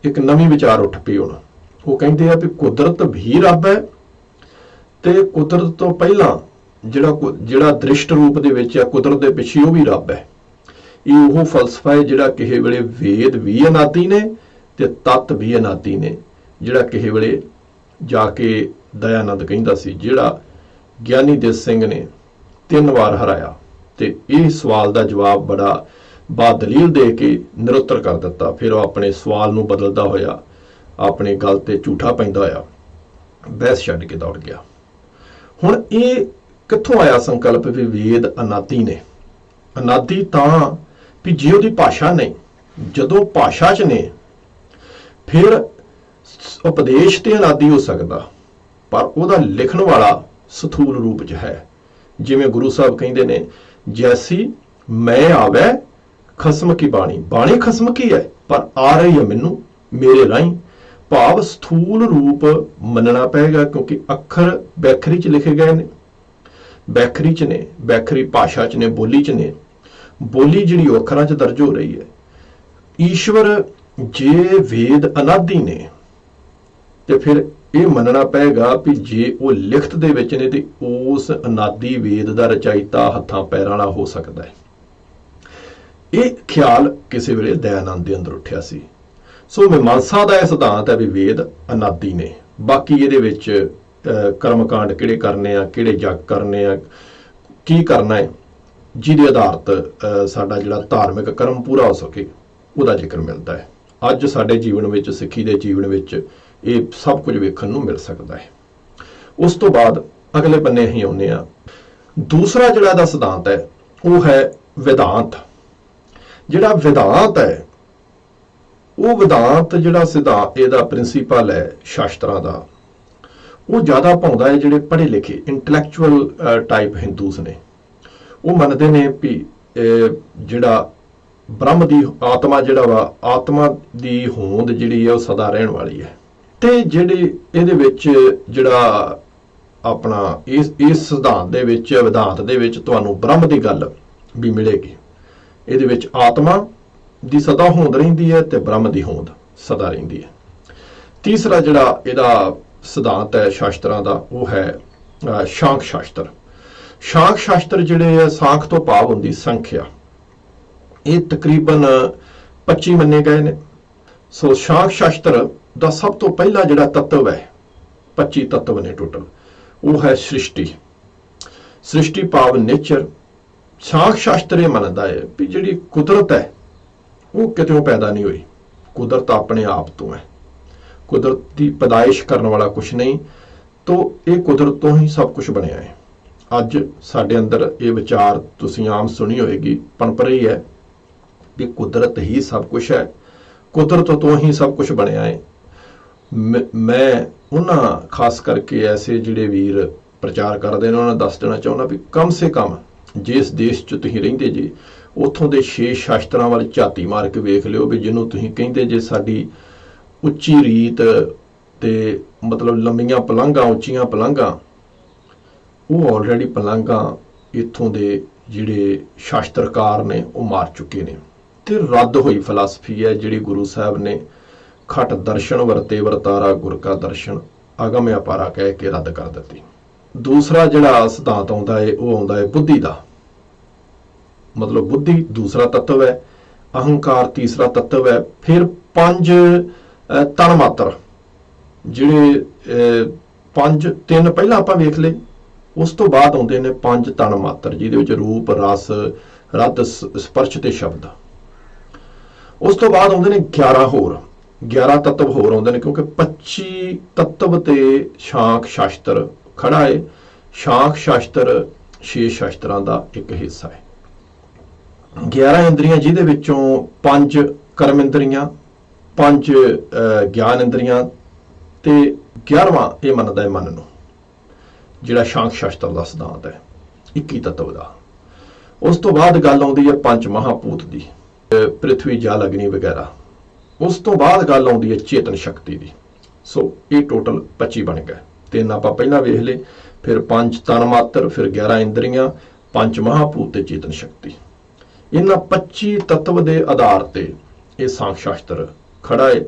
ਇੱਕ ਨਵੀਂ ਵਿਚਾਰ ਉੱਠ ਪਈ ਹੁਣ। ਉਹ ਕਹਿੰਦੇ ਆ ਵੀ ਕੁਦਰਤ ਵੀ ਰੱਬ ਹੈ ਤੇ ਕੁਦਰਤ ਤੋਂ ਪਹਿਲਾਂ ਜਿਹੜਾ ਕੁ- ਜਿਹੜਾ ਦ੍ਰਿਸ਼ਟ ਰੂਪ ਦੇ ਵਿੱਚ ਆ ਕੁਦਰਤ ਦੇ ਪਿੱਛੇ ਉਹ ਵੀ ਰੱਬ ਹੈ। ਇਹ ਉਹ ਫਲਸਫਾ ਹੈ ਜਿਹੜਾ ਕਿਸੇ ਵੇਲੇ ਵੇਦ ਵੀ ਅਨਾਦੀ ਨੇ ਤੇ ਤਤ ਵੀ ਅਨਾਦੀ ਨੇ, ਜਿਹੜਾ ਕਿਸੇ ਵੇਲੇ ਜਾ ਕੇ ਦਇਆਨੰਦ ਕਹਿੰਦਾ ਸੀ, ਜਿਹੜਾ ਗਿਆਨੀ ਦੇ ਸਿੰਘ ਨੇ ਤਿੰਨ ਵਾਰ ਹਰਾਇਆ ਤੇ ਇਹ ਸਵਾਲ ਦਾ ਜਵਾਬ ਬੜਾ ਬਾਦਲੀਲ ਦੇ ਕੇ ਨਿਰੁੱਤਰ ਕਰ ਦਿੱਤਾ। ਫਿਰ ਉਹ ਆਪਣੇ ਸਵਾਲ ਨੂੰ ਬਦਲਦਾ ਹੋਇਆ ਆਪਣੇ ਗੱਲ ਤੇ ਝੂਠਾ ਪੈਂਦਾ ਹੋਇਆ ਬਹਿਸ ਛੱਡ ਕੇ ਦੌੜ ਗਿਆ। ਹੁਣ ਇਹ ਕਿੱਥੋਂ ਆਇਆ ਸੰਕਲਪ ਵੀ ਵੇਦ ਅਨਾਦੀ ਨੇ? ਅਨਾਦੀ ਤਾਂ ਵੀ ਜੇ ਉਹਦੀ ਭਾਸ਼ਾ ਨਹੀਂ, ਜਦੋਂ ਭਾਸ਼ਾ 'ਚ ਨੇ, ਫਿਰ ਉਪਦੇਸ਼ ਤੇ ਅਨਾਦੀ ਹੋ ਸਕਦਾ, ਪਰ ਉਹਦਾ ਲਿਖਣ ਵਾਲਾ ਸਥੂਲ ਰੂਪ 'ਚ ਹੈ। ਜਿਵੇਂ ਗੁਰੂ ਸਾਹਿਬ ਕਹਿੰਦੇ ਨੇ ਜੈਸੀ ਮੈਂ ਆਵੇ, ਖਸਮ ਕੀ ਬਾਣੀ? ਬਾਣੀ ਖਸਮ ਕੀ ਹੈ? ਪਰ ਆ ਰਹੀ ਹੈ ਮੈਨੂੰ, ਮੇਰੇ ਰਾਹੀਂ। ਭਾਵ ਸਥੂਲ ਰੂਪ ਮੰਨਣਾ ਪਏਗਾ ਕਿਉਂਕਿ ਅੱਖਰ ਬੈਖਰੀ 'ਚ ਲਿਖੇ ਗਏ ਨੇ। ਬੈਖਰੀ 'ਚ ਨੇ, ਬੈਖਰੀ ਭਾਸ਼ਾ 'ਚ ਨੇ, ਬੋਲੀ 'ਚ ਨੇ। ਬੋਲੀ ਜਿਹੜੀ ਉਹ ਅੱਖਰਾਂ 'ਚ ਦਰਜ ਹੋ ਰਹੀ ਹੈ। ਈਸ਼ਵਰ ਜੇ ਵੇਦ ਅਨਾਦੀ ਨੇ, ਤੇ ਫਿਰ ਇਹ ਮੰਨਣਾ ਪਏਗਾ ਵੀ ਜੇ ਉਹ ਲਿਖਤ ਦੇ ਵਿੱਚ ਨੇ ਤੇ ਉਸ ਅਨਾਦੀ ਵੇਦ ਦਾ ਰਚਾਇਤਾ ਹੱਥਾਂ ਪੈਰਾਂ ਵਾਲਾ ਹੋ ਸਕਦਾ ਹੈ। ਇਹ ਖਿਆਲ ਕਿਸੇ ਵੇਲੇ ਦਇਆਨੰਦ ਦੇ ਅੰਦਰ ਉੱਠਿਆ ਸੀ। ਸੋ ਮੀਮਾਂਸਾ ਦਾ ਇਹ ਸਿਧਾਂਤ ਹੈ ਵੀ ਵੇਦ ਅਨਾਦੀ ਨੇ। ਬਾਕੀ ਇਹਦੇ ਵਿੱਚ ਅਹ, ਕਰਮਕਾਂਡ ਕਿਹੜੇ ਕਰਨੇ ਆ ਕਿਹੜੇ ਜਗ ਕਰਨੇ ਆ ਕੀ ਕਰਨਾ ਹੈ ਜਿਹਦੇ ਆਧਾਰਤ ਸਾਡਾ ਜਿਹੜਾ ਧਾਰਮਿਕ ਕਰਮ ਪੂਰਾ ਹੋ ਸਕੇ ਉਹਦਾ ਜ਼ਿਕਰ ਮਿਲਦਾ ਹੈ। ਅੱਜ ਸਾਡੇ ਜੀਵਨ ਵਿੱਚ ਸਿੱਖੀ ਦੇ ਜੀਵਨ ਵਿੱਚ ਇਹ ਸਭ ਕੁਝ ਵੇਖਣ ਨੂੰ ਮਿਲ ਸਕਦਾ ਹੈ। ਉਸ ਤੋਂ ਬਾਅਦ ਅਗਲੇ ਬੰਨੇ ਅਸੀਂ ਆਉਂਦੇ ਆ ਦੂਸਰਾ ਜਿਹੜਾ ਦਾ ਸਿਧਾਂਤ ਹੈ, ਉਹ ਹੈ ਵਿਦਾਂਤ ਜਿਹੜਾ ਵਿਦਾਂਤ ਹੈ, ਉਹ ਵਿਦਾਂਤ ਜਿਹੜਾ ਸਿਧਾਂਤ ਇਹਦਾ ਪ੍ਰਿੰਸੀਪਲ ਹੈ ਸ਼ਾਸਤਰਾਂ ਦਾ। ਉਹ ਜ਼ਿਆਦਾ ਪਾਉਂਦਾ ਹੈ ਜਿਹੜੇ ਪੜ੍ਹੇ ਲਿਖੇ ਇੰਟੈਲੈਕਚੁਅਲ ਟਾਈਪ ਹਿੰਦੂਸ ਨੇ। ਉਹ ਮੰਨਦੇ ਨੇ ਵੀ ਜਿਹੜਾ ਬ੍ਰਹਮ ਦੀ ਆਤਮਾ ਜਿਹੜਾ ਵਾ, ਆਤਮਾ ਦੀ ਹੋਂਦ ਜਿਹੜੀ ਹੈ ਉਹ ਸਦਾ ਰਹਿਣ ਵਾਲੀ ਹੈ। ਤੇ ਜਿਹੜੀ ਇਹਦੇ ਵਿੱਚ ਜਿਹੜਾ ਆਪਣਾ ਇਸ ਇਸ ਸਿਧਾਂਤ ਦੇ ਵਿੱਚ ਵਿਧਾਂਤ ਦੇ ਵਿੱਚ ਤੁਹਾਨੂੰ ਬ੍ਰਹਮ ਦੀ ਗੱਲ ਵੀ ਮਿਲੇਗੀ। ਇਹਦੇ ਵਿੱਚ ਆਤਮਾ ਦੀ ਸਦਾ ਹੋਂਦ ਰਹਿੰਦੀ ਹੈ ਤੇ ਬ੍ਰਹਮ ਦੀ ਹੋਂਦ ਸਦਾ ਰਹਿੰਦੀ ਹੈ। ਤੀਸਰਾ ਜਿਹੜਾ ਇਹਦਾ ਸਿਧਾਂਤ ਹੈ ਸ਼ਾਸਤਰਾਂ ਦਾ ਉਹ ਹੈ ਅਹ, ਸ਼ਾਂਖ ਸ਼ਾਸਤਰ। ਸ਼ਾਂਖ ਸ਼ਾਸਤਰ ਜਿਹੜੇ ਹੈ ਸਾਖ ਤੋਂ ਭਾਵ ਹੁੰਦੀ ਸੰਖਿਆ। ਇਹ ਤਕਰੀਬਨ 25 ਮੰਨੇ ਗਏ ਨੇ। ਸੋ ਸ਼ਾਂਖ ਸ਼ਾਸਤਰ ਦਾ ਸਭ ਤੋਂ ਪਹਿਲਾ ਜਿਹੜਾ ਤੱਤਵ ਹੈ 25 ਤੱਤਵ ਨੇ ਟੋਟਲ, ਉਹ ਹੈ ਸ੍ਰਿਸ਼ਟੀ। ਸ੍ਰਿਸ਼ਟੀ ਭਾਵ ਨੇਚਰ ਸ਼ਾਂਖ ਸ਼ਾਸਤਰ ਇਹ ਮੰਨਦਾ ਹੈ ਵੀ ਜਿਹੜੀ ਕੁਦਰਤ ਹੈ, ਉਹ ਕਿਤੇੋਂ ਪੈਦਾ ਨਹੀਂ ਹੋਈ। ਕੁਦਰਤ ਆਪਣੇ ਆਪ ਤੋਂ ਹੈ। ਕੁਦਰਤ ਦੀ ਪੈਦਾਇਸ਼ ਕਰਨ ਵਾਲਾ ਕੁਝ ਨਹੀਂ, ਤੋਂ ਇਹ ਕੁਦਰਤ ਤੋਂ ਹੀ ਸਭ ਕੁਝ ਬਣਿਆ ਹੈ। ਅੱਜ ਸਾਡੇ ਅੰਦਰ ਇਹ ਵਿਚਾਰ ਤੁਸੀਂ ਆਮ ਸੁਣੀ ਹੋਏਗੀ ਪਣਪ ਰਹੀ ਹੈ ਵੀ ਕੁਦਰਤ ਹੀ ਸਭ ਕੁਝ ਹੈ। ਕੁਦਰਤ ਤੋਂ ਹੀ ਸਭ ਕੁਝ ਬਣਿਆ ਹੈ। ਮ- ਮੈਂ ਉਹਨਾਂ ਖਾਸ ਕਰਕੇ ਐਸੇ ਜਿਹੜੇ ਵੀਰ ਪ੍ਰਚਾਰ ਕਰਦੇ ਨੇ, ਉਹਨਾਂ ਨੂੰ ਦੱਸ ਦੇਣਾ ਚਾਹੁੰਦਾ ਵੀ ਕਮ ਸੇ ਕਮ ਜਿਸ ਦੇਸ਼ 'ਚ ਤੁਸੀਂ ਰਹਿੰਦੇ ਜੀ, ਉੱਥੋਂ ਦੇ ਛੇ ਸ਼ਾਸਤਰਾਂ ਵੱਲ ਝਾਤੀ ਮਾਰ ਕੇ ਵੇਖ ਲਿਓ ਵੀ ਜਿਹਨੂੰ ਤੁਸੀਂ ਕਹਿੰਦੇ ਜੇ ਸਾਡੀ ਉੱਚੀ ਰੀਤ ਤੇ ਮਤਲਬ ਲੰਮੀਆਂ ਪਲੰਘਾਂ, ਉੱਚੀਆਂ ਪਲੰਘਾਂ, ਉਹ ਆਲਰੇਡੀ ਪਲੰਘਾਂ ਇੱਥੋਂ ਦੇ ਜਿਹੜੇ ਸ਼ਾਸਤਰਕਾਰ ਨੇ, ਉਹ ਮਾਰ ਚੁੱਕੇ ਨੇ। ਤੇ ਰੱਦ ਹੋਈ ਫਲਸਫੀ ਹੈ ਜਿਹੜੀ ਗੁਰੂ ਸਾਹਿਬ ਨੇ ਖਟ ਦਰਸ਼ਨ ਵਰਤੇ ਵਰਤਾਰਾ ਗੁਰ ਕਾ ਦਰਸ਼ਨ ਅਗਮ ਅਪਾਰਾ ਕਹਿ ਕੇ ਰੱਦ ਕਰ ਦਿੱਤੀ। ਦੂਸਰਾ ਜਿਹੜਾ ਸਿਧਾਂਤ ਆਉਂਦਾ ਹੈ ਉਹ ਆਉਂਦਾ ਹੈ ਬੁੱਧੀ ਦਾ। ਮਤਲਬ ਬੁੱਧੀ ਦੂਸਰਾ ਤੱਤਵ ਹੈ ਅਹੰਕਾਰ ਤੀਸਰਾ ਤੱਤਵ ਹੈ ਫਿਰ ਪੰਜ ਅਹ, ਤਨ ਮਾਤਰ ਜਿਹੜੇ ਪੰਜ ਤਿੰਨ ਪਹਿਲਾਂ ਆਪਾਂ ਵੇਖ ਲਏ ਉਸ ਤੋਂ ਬਾਅਦ ਆਉਂਦੇ ਨੇ ਪੰਜ ਤਨ ਮਾਤਰ ਜਿਹਦੇ ਵਿੱਚ ਰੂਪ ਰਸ ਰਦ ਸ- ਸਪਰਸ਼ ਤੇ ਸ਼ਬਦ। ਉਸ ਤੋਂ ਬਾਅਦ ਆਉਂਦੇ ਨੇ 11 ਹੋਰ। 11 ਤੱਤਵ ਹੋਰ ਆਉਂਦੇ ਨੇ ਕਿਉਂਕਿ 25 ਤੱਤਵ ਤੇ ਸ਼ਾਂਖ ਸ਼ਾਸਤਰ ਖੜਾ ਹੈ ਸ਼ਾਂਖ ਸ਼ਾਸਤਰ ਛੇ ਸ਼ਾਸਤਰਾਂ ਦਾ ਇੱਕ ਹਿੱਸਾ ਹੈ 11 ਇੰਦਰੀਆਂ ਜਿਹਦੇ ਵਿੱਚੋਂ ਪੰਜ ਕਰਮ ਇੰਦਰੀਆਂ ਪੰਜ ਗਿਆਨ ਇੰਦਰੀਆਂ ਤੇ 11ਵਾਂ ਇਹ ਮੰਨਦਾ ਹੈ ਮਨ ਨੂੰ ਜਿਹੜਾ ਸ਼ਾਂਖ ਸ਼ਾਸਤਰ ਦਾ ਸਿਧਾਂਤ ਹੈ 21 ਤੱਤਵ ਦਾ। ਉਸ ਤੋਂ ਬਾਅਦ ਗੱਲ ਆਉਂਦੀ ਹੈ ਪੰਜ ਮਹਾਭੂਤ ਦੀ ਅਹ, ਪ੍ਰਿਥਵੀ ਜਲ ਅਗਨੀ ਵਗੈਰਾ। ਉਸ ਤੋਂ ਬਾਅਦ ਗੱਲ ਆਉਂਦੀ ਹੈ ਚੇਤਨ ਸ਼ਕਤੀ ਦੀ। ਸੋ ਇਹ ਟੋਟਲ 25 ਬਣ ਗਿਆ। ਤਿੰਨ ਆਪਾਂ ਪਹਿਲਾਂ ਵੇਖ ਲਏ, ਫਿਰ ਪੰਜ ਤਨ ਮਾਤਰ, ਫਿਰ 11 ਇੰਦਰੀਆਂ, ਪੰਜ ਮਹਾਭੂਤ ਤੇ ਚੇਤਨ ਸ਼ਕਤੀ। ਇਹਨਾਂ 25 ਤੱਤਵ ਦੇ ਆਧਾਰ ਤੇ ਇਹ ਸਾਂਖ ਸ਼ਾਸਤਰ ਖੜਾ ਹੈ।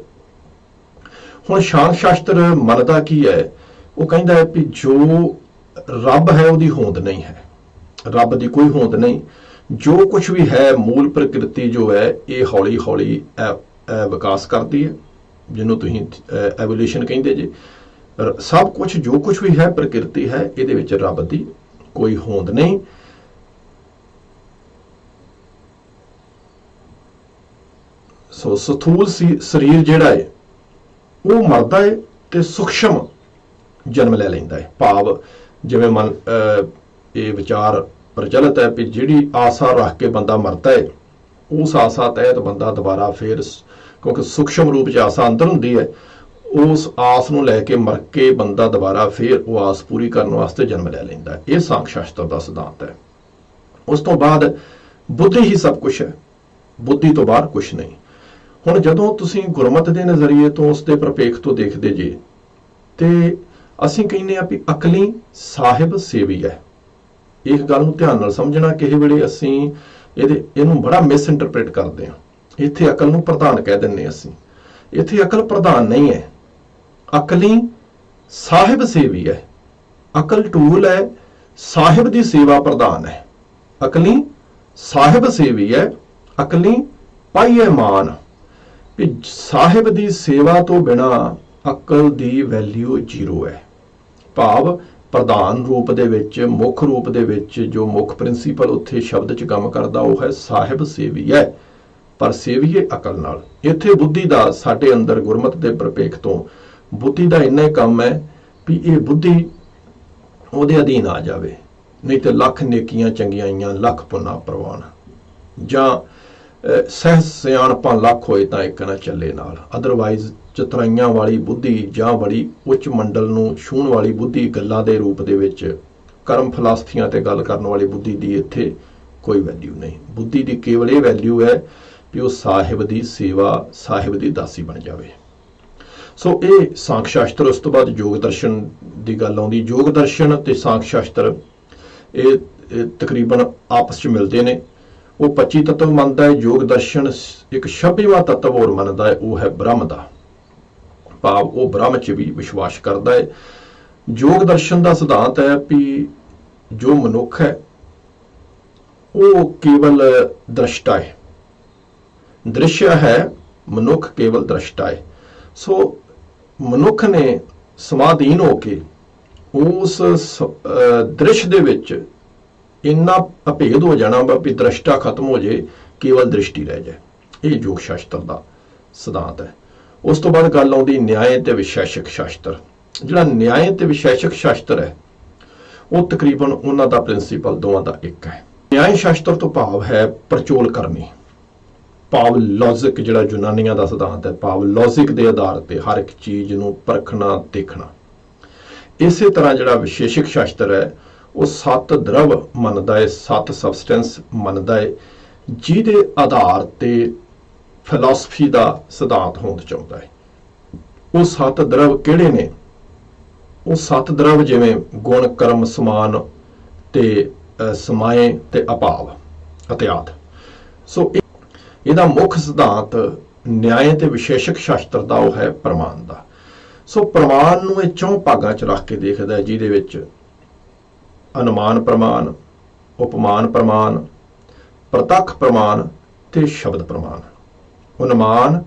ਹੁਣ ਸ਼ਾਂਖ ਸ਼ਾਸਤਰ ਮੰਨਦਾ ਕੀ ਹੈ? ਉਹ ਕਹਿੰਦਾ ਹੈ ਕਿ ਜੋ ਰੱਬ ਹੈ ਉਹਦੀ ਹੋਂਦ ਨਹੀਂ ਹੈ। ਰੱਬ ਦੀ ਕੋਈ ਹੋਂਦ ਨਹੀਂ। ਜੋ ਕੁਝ ਵੀ ਹੈ, ਮੂਲ ਪ੍ਰਕਿਰਤੀ ਜੋ ਹੈ, ਇਹ ਹੌਲੀ ਹੌਲੀ ਵਿਕਾਸ ਕਰਦੀ ਹੈ, ਜਿਹਨੂੰ ਤੁਸੀਂ ਐਵੋਲੂਸ਼ਨ ਕਹਿੰਦੇ ਜੇ। ਸਭ ਕੁਝ ਜੋ ਕੁਝ ਵੀ ਹੈ, ਪ੍ਰਕਿਰਤੀ ਹੈ, ਇਹਦੇ ਵਿੱਚ ਰੱਬ ਦੀ ਕੋਈ ਹੋਂਦ ਨਹੀਂ। ਸੋ ਸਥੂਲ ਸੀ- ਸਰੀਰ ਜਿਹੜਾ ਹੈ, ਉਹ ਮਰਦਾ ਹੈ ਤੇ ਸੂਖਸ਼ਮ ਜਨਮ ਲੈ ਲੈਂਦਾ ਹੈ। ਭਾਵ ਜਿਵੇਂ ਮਨ ਇਹ ਵਿਚਾਰ ਪ੍ਰਚਲਿਤ ਹੈ ਕਿ ਜਿਹੜੀ ਆਸਾ ਰੱਖ ਕੇ ਬੰਦਾ ਮਰਦਾ ਹੈ, ਉਸ ਆਸਾ ਤਹਿਤ ਬੰਦਾ ਦੁਬਾਰਾ ਫੇਰ ਕਿਉਂਕਿ ਸੂਖਸ਼ਮ ਰੂਪ 'ਚ ਆਸਾ ਅੰਦਰ ਹੁੰਦੀ ਹੈ, ਉਸ ਆਸ ਨੂੰ ਲੈ ਕੇ ਮਰ ਕੇ ਬੰਦਾ ਦੁਬਾਰਾ ਫੇਰ ਉਹ ਆਸ ਪੂਰੀ ਕਰਨ ਵਾਸਤੇ ਜਨਮ ਲੈ ਲੈਂਦਾ ਹੈ। ਇਹ ਸਾਂਖ ਸ਼ਾਸਤਰ ਦਾ ਸਿਧਾਂਤ ਹੈ। ਉਸ ਤੋਂ ਬਾਅਦ ਬੁੱਧੀ ਹੀ ਸਭ ਕੁਝ ਹੈ। ਬੁੱਧੀ ਤੋਂ ਬਾਹਰ ਕੁਝ ਨਹੀਂ। ਹੁਣ ਜਦੋਂ ਤੁਸੀਂ ਗੁਰਮਤ ਦੇ ਨਜ਼ਰੀਏ ਤੋਂ ਉਸ ਦੇ ਪ੍ਰਪੇਖ ਤੋਂ ਦੇਖਦੇ ਜੇ, ਤੇ ਅਸੀਂ ਕਹਿੰਦੇ ਆ ਵੀ ਅਕਲੀ ਸਾਹਿਬ ਸੇਵੀ ਹੈ। ਇਹ ਗੱਲ ਨੂੰ ਧਿਆਨ ਨਾਲ ਸਮਝਣਾ ਕਿਸੇ ਵੇਲੇ ਅਸੀਂ ਇਹਦੇ ਇਹਨੂੰ ਬੜਾ ਮਿਸ ਇੰਟਰਪ੍ਰੀਟ ਕਰਦੇ ਹਾਂ। ਇੱਥੇ ਅਕਲ ਨੂੰ ਪ੍ਰਧਾਨ ਕਹਿ ਦਿੰਨੇ ਅਸੀਂ। ਇੱਥੇ ਅਕਲ ਪ੍ਰਧਾਨ ਨਹੀਂ ਹੈ। ਅਕਲੀ ਸਾਹਿਬ ਸੇਵੀ ਹੈ। ਅਕਲ ਟੂਲ ਹੈ, ਸਾਹਿਬ ਦੀ ਸੇਵਾ ਪ੍ਰਧਾਨ ਹੈ। ਅਕਲੀ ਸਾਹਿਬ ਸੇਵੀ ਹੈ, ਅਕਲੀ ਪਾਈਏ ਮਾਨ। ਵੀ ਸਾਹਿਬ ਦੀ ਸੇਵਾ ਤੋਂ ਬਿਨਾ ਅਕਲ ਦੀ ਵੈਲਿਊ ਜ਼ੀਰੋ ਹੈ। ਭਾਵ ਪ੍ਰਧਾਨ ਰੂਪ ਦੇ ਵਿੱਚ, ਮੁੱਖ ਰੂਪ ਦੇ ਵਿੱਚ ਜੋ ਮੁੱਖ ਪ੍ਰਿੰਸੀਪਲ ਉੱਥੇ ਸ਼ਬਦ 'ਚ ਕੰਮ ਕਰਦਾ, ਉਹ ਹੈ ਸਾਹਿਬ ਸੇਵੀ ਹੈ। ਪਰ ਸੇਵੀਏ ਅਕਲ ਨਾਲ। ਇੱਥੇ ਬੁੱਧੀ ਦਾ ਸਾਡੇ ਅੰਦਰ ਗੁਰਮਤ ਦੇ ਪ੍ਰਪੇਖ ਤੋਂ ਬੁੱਧੀ ਦਾ ਇੰਨਾ ਹੀ ਕੰਮ ਹੈ ਵੀ ਇਹ ਬੁੱਧੀ ਉਹਦੇ ਅਧੀਨ ਆ ਜਾਵੇ। ਨਹੀਂ ਤੇ ਲੱਖ ਨੇਕੀਆਂ ਚੰਗੀਆਂ ਲੱਖ ਪੁੰਨਾ ਪ੍ਰਵਾਨ। ਜਾਂ ਸਹਿ ਸਿਆਣਪਾਂ ਲੱਖ ਹੋਏ ਤਾਂ ਇੱਕ ਨਾ ਚੱਲੇ ਨਾਲ। ਅਦਰਵਾਈਜ਼ ਚਤਰਾਈਆਂ ਵਾਲੀ ਬੁੱਧੀ ਜਾਂ ਬੜੀ ਉੱਚ ਮੰਡਲ ਨੂੰ ਛੂਹਣ ਵਾਲੀ ਬੁੱਧੀ ਗੱਲਾਂ ਦੇ ਰੂਪ ਦੇ ਵਿੱਚ ਕਰਮ ਫਲਸਫੀਆਂ ਤੇ ਗੱਲ ਕਰਨ ਵਾਲੀ ਬੁੱਧੀ ਦੀ ਇੱਥੇ ਕੋਈ ਵੈਲਿਊ ਨਹੀਂ। ਬੁੱਧੀ ਦੀ ਕੇਵਲ ਇਹ ਵੈਲਿਊ ਹੈ ਕਿ ਉਹ ਸਾਹਿਬ ਦੀ ਸੇਵਾ, ਸਾਹਿਬ ਦੀ ਦਾਸੀ ਬਣ ਜਾਵੇ। ਸੋ ਇਹ ਸਾਂਖ ਸ਼ਾਸਤਰ, ਉਸ ਤੋਂ ਬਾਅਦ ਯੋਗ ਦਰਸ਼ਨ ਦੀ ਗੱਲ ਆਉਂਦੀ। ਯੋਗ ਦਰਸ਼ਨ ਤੇ ਸਾਂਖ ਸ਼ਾਸਤਰ, ਇਹ ਤਕਰੀਬਨ ਆਪਸ 'ਚ ਮਿਲਦੇ ਨੇ। ਉਹ 25 ਤੱਤਵ ਮੰਨਦਾ ਹੈ ਯੋਗ ਦਰਸ਼ਨ ਇੱਕ 26ਵਾਂ ਤੱਤਵ ਹੋਰ ਮੰਨਦਾ ਹੈ, ਉਹ ਹੈ ਬ੍ਰਹਮ ਦਾ। ਭਾਵ ਉਹ ਬ੍ਰਹਮ 'ਚ ਵੀ ਵਿਸ਼ਵਾਸ ਕਰਦਾ ਹੈ। ਯੋਗ ਦਰਸ਼ਨ ਦਾ ਸਿਧਾਂਤ ਹੈ ਵੀ ਜੋ ਮਨੁੱਖ ਹੈ, ਉਹ ਕੇਵਲ ਦ੍ਰਿਸ਼ਟਾ ਹੈ। ਦ੍ਰਿਸ਼ ਹੈ, ਮਨੁੱਖ ਕੇਵਲ ਦ੍ਰਿਸ਼ਟਾ ਹੈ ਸੋ ਮਨੁੱਖ ਨੇ ਸਮਾਧੀਨ ਹੋ ਕੇ ਉਸ ਸ- ਦ੍ਰਿਸ਼ ਦੇ ਵਿੱਚ ਇੰਨਾ ਅਭੇਦ ਹੋ ਜਾਣਾ ਵਾ ਵੀ ਦ੍ਰਿਸ਼ਟਾ ਖਤਮ ਹੋ ਜੇ, ਕੇਵਲ ਦ੍ਰਿਸ਼ਟੀ ਰਹਿ ਜਾਏ। ਇਹ ਯੋਗ ਸ਼ਾਸਤਰ ਦਾ ਸਿਧਾਂਤ ਹੈ। ਉਸ ਤੋਂ ਬਾਅਦ ਗੱਲ ਆਉਂਦੀ ਨਿਆਂ ਤੇ ਵਿਸ਼ੇਸ਼ਕ ਸ਼ਾਸਤਰ। ਜਿਹੜਾ ਨਿਆਂ ਤੇ ਵਿਸ਼ੇਸ਼ਕ ਸ਼ਾਸਤਰ ਹੈ, ਉਹ ਤਕਰੀਬਨ ਉਹਨਾਂ ਦਾ ਪ੍ਰਿੰਸੀਪਲ ਦੋਵਾਂ ਦਾ ਇੱਕ ਹੈ। ਨਿਆਂ ਸ਼ਾਸਤਰ ਤੋਂ ਭਾਵ ਹੈ ਪਰਚੋਲ ਕਰਨੀ ਪਾਵਲੋਜਿਕ ਜਿਹੜਾ ਯੂਨਾਨੀਆਂ ਦਾ ਸਿਧਾਂਤ ਹੈ, ਪਾਵਲੋਜਿਕ ਦੇ ਆਧਾਰ ਤੇ ਹਰ ਇੱਕ ਚੀਜ਼ ਨੂੰ ਪਰਖਣਾ, ਦੇਖਣਾ। ਇਸੇ ਤਰ੍ਹਾਂ ਜਿਹੜਾ ਵਿਸ਼ੇਸ਼ਕ ਸ਼ਾਸਤਰ ਹੈ, ਉਹ ਸੱਤ ਦਰਵ ਮੰਨਦਾ ਹੈ, ਸੱਤ ਸਬਸਟੈਂਸ ਮੰਨਦਾ ਹੈ, ਜਿਹਦੇ ਆਧਾਰ ਤੇ ਫਿਲਾਸਫੀ ਦਾ ਸਿਧਾਂਤ ਹੋਂਦ ਚਾਹੁੰਦਾ ਹੈ। ਉਹ ਸੱਤ ਦਰਵ ਕਿਹੜੇ ਨੇ? ਉਹ ਸੱਤ ਦਰਵ ਜਿਵੇਂ ਗੁਣ, ਕਰਮ, ਸਮਾਨ ਤੇ ਸਮਾਏ ਤੇ ਅਭਾਵ ਅਤੇ ਆਦ। ਸੋ ਇਹ- ਮੁੱਖ ਸਿਧਾਂਤ ਨਿਆਂ ਤੇ ਵਿਸ਼ੇਸ਼ਕ ਸ਼ਾਸਤਰ ਦਾ ਉਹ ਹੈ ਪ੍ਰਮਾਣ ਦਾ। ਸੋ ਪ੍ਰਮਾਣ ਨੂੰ ਇਹ ਚੌਂ ਭਾਗਾਂ 'ਚ ਰੱਖ ਕੇ ਦੇਖਦਾ ਜਿਹਦੇ ਵਿੱਚ ਅਨੁਮਾਨ ਪ੍ਰਮਾਣ, ਉਪਮਾਨ ਪ੍ਰਮਾਣ, ਪ੍ਰਤੱਖ ਪ੍ਰਮਾਣ ਤੇ ਸ਼ਬਦ ਪ੍ਰਮਾਣ। ਅਨੁਮਾਨ,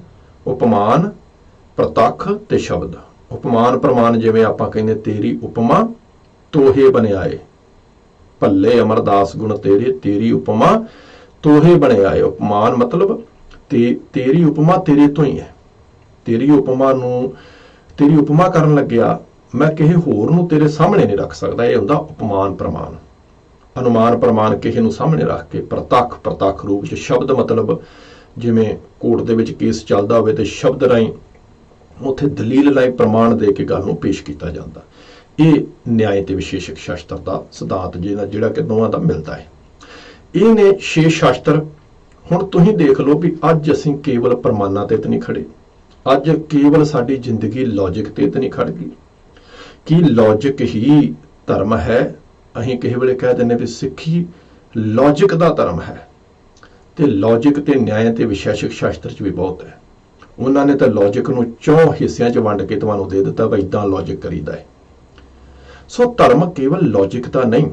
ਉਪਮਾਨ, ਪ੍ਰਤੱਖ ਤੇ ਸ਼ਬਦ। ਉਪਮਾਨ ਪ੍ਰਮਾਣ ਜਿਵੇਂ ਆਪਾਂ ਕਹਿੰਦੇ, ਤੇਰੀ ਉਪਮਾ ਤੋਹੇ ਬਨਿਆਏ ਭੱਲੇ ਅਮਰਦਾਸ ਗੁਣ ਤੇਰੇ, ਤੇਰੀ ਉਪਮਾ ਤੋਹੇ ਬਣਿਆ ਹੈ। ਉਪਮਾਨ ਮਤਲਬ ਤੇ ਤੇਰੀ ਉਪਮਾ ਤੇਰੇ ਤੋਂ ਹੀ ਹੈ। ਤੇਰੀ ਉਪਮਾ ਨੂੰ, ਤੇਰੀ ਉਪਮਾ ਕਰਨ ਲੱਗਿਆ, ਮੈਂ ਕਿਸੇ ਹੋਰ ਨੂੰ ਤੇਰੇ ਸਾਹਮਣੇ ਨਹੀਂ ਰੱਖ ਸਕਦਾ। ਇਹ ਹੁੰਦਾ ਉਪਮਾਨ ਪ੍ਰਮਾਣ। ਅਨੁਮਾਨ ਪ੍ਰਮਾਣ ਕਿਸੇ ਨੂੰ ਸਾਹਮਣੇ ਰੱਖ ਕੇ ਪ੍ਰਤੱਖ ਪ੍ਰਤੱਖ ਰੂਪ ਚ ਸ਼ਬਦ ਮਤਲਬ ਜਿਵੇਂ ਕੋਰਟ ਦੇ ਵਿੱਚ ਕੇਸ ਚੱਲਦਾ ਹੋਵੇ ਤੇ ਸ਼ਬਦ ਰਾਹੀਂ ਉੱਥੇ ਦਲੀਲ ਰਾਹੀਂ ਪ੍ਰਮਾਣ ਦੇ ਕੇ ਗੱਲ ਨੂੰ ਪੇਸ਼ ਕੀਤਾ ਜਾਂਦਾ। ਇਹ ਨਿਆਂ ਤੇ ਵਿਸ਼ੇਸ਼ਕ ਸ਼ਾਸਤਰ ਦਾ ਸਿਧਾਂਤ ਜਿਹੜਾ ਜਿਹੜਾ ਕਿ ਦੋਵਾਂ ਦਾ ਮਿਲਦਾ ਹੈ। ਇਹ ਨੇ ਛੇ ਸ਼ਾਸਤਰ, ਹੁਣ ਤੁਸੀਂ ਦੇਖ ਲਓ ਵੀ ਅੱਜ ਅਸੀਂ ਕੇਵਲ ਪ੍ਰਮਾਣਾਂ ਤੇ ਤਾਂ ਨਹੀਂ ਖੜੇ। ਅੱਜ ਕੇਵਲ ਸਾਡੀ ਜ਼ਿੰਦਗੀ ਲੌਜਿਕ ਤੇ ਤਾਂ ਨਹੀਂ ਖੜ ਗਈ। ਕਿ ਲੌਜਿਕ ਹੀ ਧਰਮ ਹੈ? ਅਸੀਂ ਕਿਸੇ ਵੇਲੇ ਕਹਿ ਦਿੰਦੇ ਵੀ ਸਿੱਖੀ ਲੌਜਿਕ ਦਾ ਧਰਮ ਹੈ। ਤੇ ਲੌਜਿਕ ਤੇ ਨਿਆਂ ਤੇ ਵਿਸ਼ੇਸ਼ਕ ਸ਼ਾਸਤਰ ਚ ਵੀ ਬਹੁਤ ਹੈ। ਉਹਨਾਂ ਨੇ ਤਾਂ ਲੌਜਿਕ ਨੂੰ ਚੌਂ ਹਿੱਸਿਆਂ 'ਚ ਵੰਡ ਕੇ ਤੁਹਾਨੂੰ ਦੇ ਦਿੱਤਾ ਵੀ ਇਦਾਂ ਲੌਜਿਕ ਕਰੀਦਾ ਹੈ। ਸੋ ਧਰਮ ਕੇਵਲ ਲੌਜਿਕ ਦਾ ਨਹੀਂ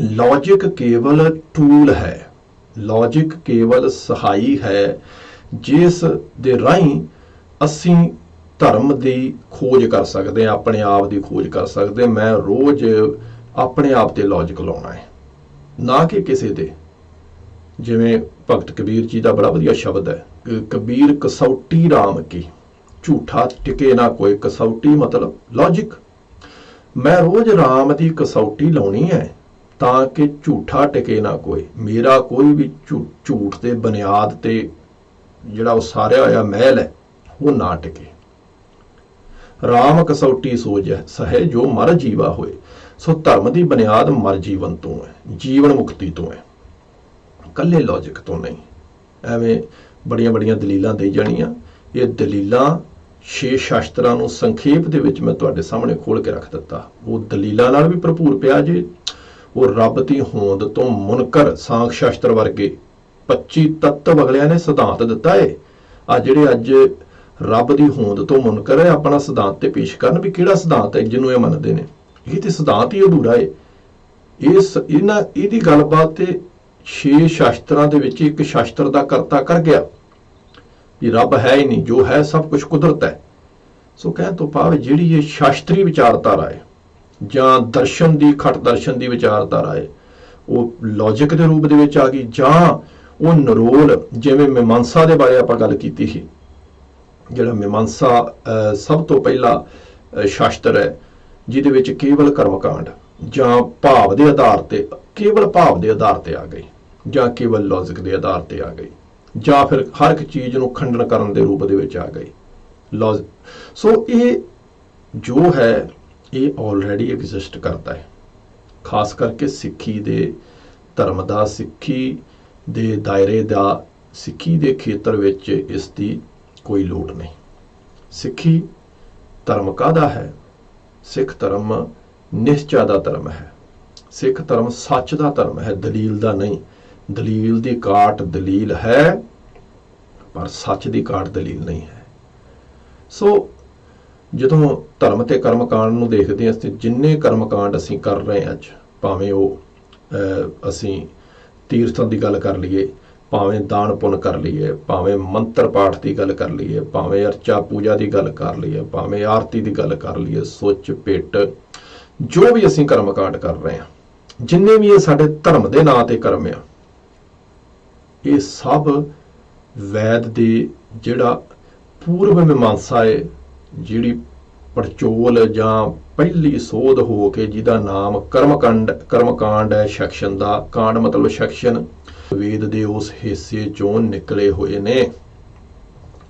ਲੌਜਿਕ ਕੇਵਲ ਟੂਲ ਹੈ। ਲੌਜਿਕ ਕੇਵਲ ਸਹਾਈ ਹੈ। ਜਿਸ ਦੇ ਰਾਹੀਂ ਅਸੀਂ ਧਰਮ ਦੀ ਖੋਜ ਕਰ ਸਕਦੇ ਹਾਂ, ਆਪਣੇ ਆਪ ਦੀ ਖੋਜ ਕਰ ਸਕਦੇ ਮੈਂ ਰੋਜ਼ ਆਪਣੇ ਆਪ ਤੇ ਲੌਜਿਕ ਲਾਉਣਾ ਹੈ। ਨਾ ਕਿ ਕਿਸੇ 'ਤੇ। ਜਿਵੇਂ ਭਗਤ ਕਬੀਰ ਜੀ ਦਾ ਬੜਾ ਵਧੀਆ ਸ਼ਬਦ ਹੈ ਕਬੀਰ ਕਸੌਟੀ RAM ਕੀ। ਝੂਠਾ ਟਿਕੇ ਨਾ ਕੋਈ। ਕਸੌਟੀ ਮਤਲਬ ਲੌਜਿਕ ਮੈਂ ਰੋਜ਼ RAM ਦੀ ਕਸੌਟੀ ਲਾਉਣੀ ਹੈ। ਤਾਂ ਕਿ ਝੂਠਾ ਟਿਕੇ ਨਾ ਕੋਈ। ਮੇਰਾ ਕੋਈ ਵੀ ਝੂ- ਝੂਠ ਤੇ ਬੁਨਿਆਦ ਤੇ ਜਿਹੜਾ ਉਸਾਰਿਆ ਹੋਇਆ ਮਹਿਲ ਹੈ, ਉਹ ਨਾ ਟਿਕੇ। ਰਾਮ ਕਸੌਟੀ ਸੋਜ ਸਹਿ ਜੋ ਮਰ ਜੀਵਾ ਹੋਏ। ਸੋ ਧਰਮ ਦੀ ਬੁਨਿਆਦ ਮਰ ਜੀਵਨ ਤੋਂ ਹੈ, ਜੀਵਨ ਮੁਕਤੀ ਤੋਂ ਹੈ। ਕੱਲੇ ਲੌਜੀਕ ਤੋਂ ਨਹੀਂ। ਐਵੇਂ ਬੜੀਆਂ ਬੜੀਆਂ ਦਲੀਲਾਂ ਦੇ ਜਾਣੀਆਂ। ਇਹ ਦਲੀਲਾਂ ਛੇ ਸ਼ਾਸਤਰਾਂ ਨੂੰ ਸੰਖੇਪ ਦੇ ਵਿੱਚ ਮੈਂ ਤੁਹਾਡੇ ਸਾਹਮਣੇ ਖੋਲ ਕੇ ਰੱਖ ਦਿੱਤਾ। ਉਹ ਦਲੀਲਾਂ ਨਾਲ ਵੀ ਭਰਪੂਰ ਪਿਆ ਜੇ। ਉਹ ਰੱਬ ਦੀ ਹੋਂਦ ਤੋਂ ਮੁਨਕਰ ਸਾਂਖ ਸ਼ਾਸਤਰ ਵਰਗੇ 25 ਤੱਤਵ ਅਗਲਿਆਂ ਨੇ ਸਿਧਾਂਤ ਦਿੱਤਾ ਏ। ਆ ਜਿਹੜੇ ਅੱਜ ਰੱਬ ਦੀ ਹੋਂਦ ਤੋਂ ਮੁਨਕਰ ਹੈ ਆਪਣਾ ਸਿਧਾਂਤ ਤੇ ਪੇਸ਼ ਕਰਨ, ਵੀ ਕਿਹੜਾ ਸਿਧਾਂਤ ਹੈ ਜਿਹਨੂੰ ਇਹ ਮੰਨਦੇ ਨੇ? ਇਹ ਤੇ ਸਿਧਾਂਤ ਹੀ ਅਧੂਰਾ ਏ। ਇਸ ਇਹਨਾਂ, ਇਹਦੀ ਗੱਲਬਾਤ ਤੇ ਛੇ ਸ਼ਾਸਤਰਾਂ ਦੇ ਵਿੱਚ ਇੱਕ ਸ਼ਾਸਤਰ ਦਾ ਕਰਤਾ ਕਰ ਗਿਆ। ਵੀ ਰੱਬ ਹੈ ਹੀ ਨਹੀਂ, ਜੋ ਹੈ ਸਭ ਕੁਝ ਕੁਦਰਤ ਹੈ। ਸੋ ਕਹਿਣ ਤੋਂ ਭਾਵ ਜਿਹੜੀ ਇਹ ਸ਼ਾਸਤਰੀ ਵਿਚਾਰਧਾਰਾ ਹੈ ਜਾਂ ਦਰਸ਼ਨ ਦੀ, ਖਟ ਦਰਸ਼ਨ ਦੀ ਵਿਚਾਰਧਾਰਾ ਹੈ। ਉਹ ਲੌਜੀਕ ਦੇ ਰੂਪ ਦੇ ਵਿੱਚ ਆ ਗਈ, ਜਾਂ ਉਹ ਨਰੋਲ, ਜਿਵੇਂ ਮੀਮਾਂਸਾ ਦੇ ਬਾਰੇ ਆਪਾਂ ਗੱਲ ਕੀਤੀ ਸੀ। ਜਿਹੜਾ ਮੀਮਾਂਸਾ ਸਭ ਤੋਂ ਪਹਿਲਾ ਸ਼ਾਸਤਰ ਹੈ, ਜਿਹਦੇ ਵਿੱਚ ਕੇਵਲ ਕਰਮਕਾਂਡ ਜਾਂ ਭਾਵ ਦੇ ਆਧਾਰ ਤੇ, ਕੇਵਲ ਭਾਵ ਦੇ ਆਧਾਰ ਤੇ ਆ ਗਈ, ਜਾਂ ਕੇਵਲ ਲੌਜੀਕ ਦੇ ਆਧਾਰ ਤੇ ਆ ਗਈ, ਜਾਂ ਫਿਰ ਹਰ ਇੱਕ ਚੀਜ਼ ਨੂੰ ਖੰਡਨ ਕਰਨ ਦੇ ਰੂਪ ਦੇ ਵਿੱਚ ਆ ਗਈ। ਲੌਜ ਸੋ ਇਹ ਜੋ ਹੈ ਇਹ ਆਲਰੇਡੀ ਐਗਜ਼ਿਸਟ ਕਰਦਾ ਹੈ। ਖਾਸ ਕਰਕੇ ਸਿੱਖੀ ਦੇ ਧਰਮ ਦਾ, ਸਿੱਖੀ ਦੇ ਦਾਇਰੇ ਦਾ, ਸਿੱਖੀ ਦੇ ਖੇਤਰ ਵਿੱਚ ਇਸ ਦੀ ਕੋਈ ਲੋੜ ਨਹੀਂ। ਸਿੱਖੀ ਧਰਮ ਕਾਹਦਾ ਹੈ? ਸਿੱਖ ਧਰਮ ਨਿਸ਼ਚਾ ਦਾ ਧਰਮ ਹੈ। ਸਿੱਖ ਧਰਮ ਸੱਚ ਦਾ ਧਰਮ ਹੈ, ਦਲੀਲ ਦਾ ਨਹੀਂ। ਦਲੀਲ ਦੀ ਕਾਟ ਦਲੀਲ ਹੈ, ਪਰ ਸੱਚ ਦੀ ਕਾਟ ਦਲੀਲ ਨਹੀਂ ਹੈ। ਸੋ ਜਦੋਂ ਧਰਮ ਤੇ ਕਰਮਕਾਂਡ ਨੂੰ ਦੇਖਦੇ ਹਾਂ ਤੇ ਜਿੰਨੇ ਕਰਮਕਾਂਡ ਅਸੀਂ ਕਰ ਰਹੇ ਹਾਂ ਅੱਜ, ਭਾਵੇਂ ਉਹ ਅਸੀਂ ਤੀਰਥਾਂ ਦੀ ਗੱਲ ਕਰ ਲਈਏ, ਭਾਵੇਂ ਦਾਨ ਪੁੰਨ ਕਰ ਲਈਏ, ਭਾਵੇਂ ਮੰਤਰ ਪਾਠ ਦੀ ਗੱਲ ਕਰ ਲਈਏ, ਭਾਵੇਂ ਅਰਚਾ ਪੂਜਾ ਦੀ ਗੱਲ ਕਰ ਲਈਏ, ਭਾਵੇਂ ਆਰਤੀ ਦੀ ਗੱਲ ਕਰ ਲਈਏ, ਸੁੱਚ, ਪਿੱਟ, ਜੋ ਵੀ ਅਸੀਂ ਕਰਮਕਾਂਡ ਕਰ ਰਹੇ ਹਾਂ, ਜਿੰਨੇ ਵੀ ਇਹ ਸਾਡੇ ਧਰਮ ਦੇ ਨਾਂ ਤੇ ਕਰਮ ਆ, ਇਹ ਸਭ ਵੈਦ ਦੇ ਜਿਹੜਾ ਪੂਰਵ ਮੀਮਾਂਸਾ ਹੈ ਜਿਹੜੀ ਪੜਚੋਲ ਜਾਂ ਪਹਿਲੀ ਸੋਧ ਹੋ ਕੇ ਜਿਹਦਾ ਨਾਮ ਕਰਮਕਾਂਡ ਕਰਮਕਾਂਡ ਹੈ, ਸੈਕਸ਼ਨ ਦਾ, ਕਾਂਡ ਮਤਲਬ ਸੈਕਸ਼ਨ, ਵੇਦ ਦੇ ਉਸ ਹਿੱਸੇ ਚੋਂ ਨਿਕਲੇ ਹੋਏ ਨੇ।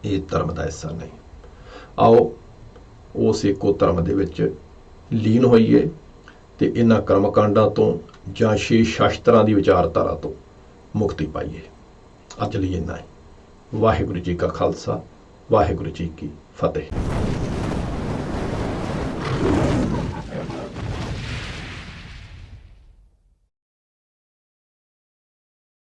ਇਹ ਧਰਮ ਦਾ ਹਿੱਸਾ ਨਹੀਂ। ਆਓ, ਉਸ ਇੱਕੋ ਧਰਮ ਦੇ ਵਿੱਚ ਲੀਨ ਹੋਈਏ ਤੇ ਇਹਨਾਂ ਕਰਮਕਾਂਡਾਂ ਤੋਂ ਜਾਂ ਛੇ ਸ਼ਾਸਤਰਾਂ ਦੀ ਵਿਚਾਰਧਾਰਾ ਤੋਂ ਮੁਕਤੀ ਪਾਈਏ। ਅੱਜ ਲਈ ਇੰਨਾ ਹੀ। ਵਾਹਿਗੁਰੂ ਜੀ ਕਾ ਖਾਲਸਾ, ਵਾਹਿਗੁਰੂ ਜੀ ਕੀ ਫਤਿਹ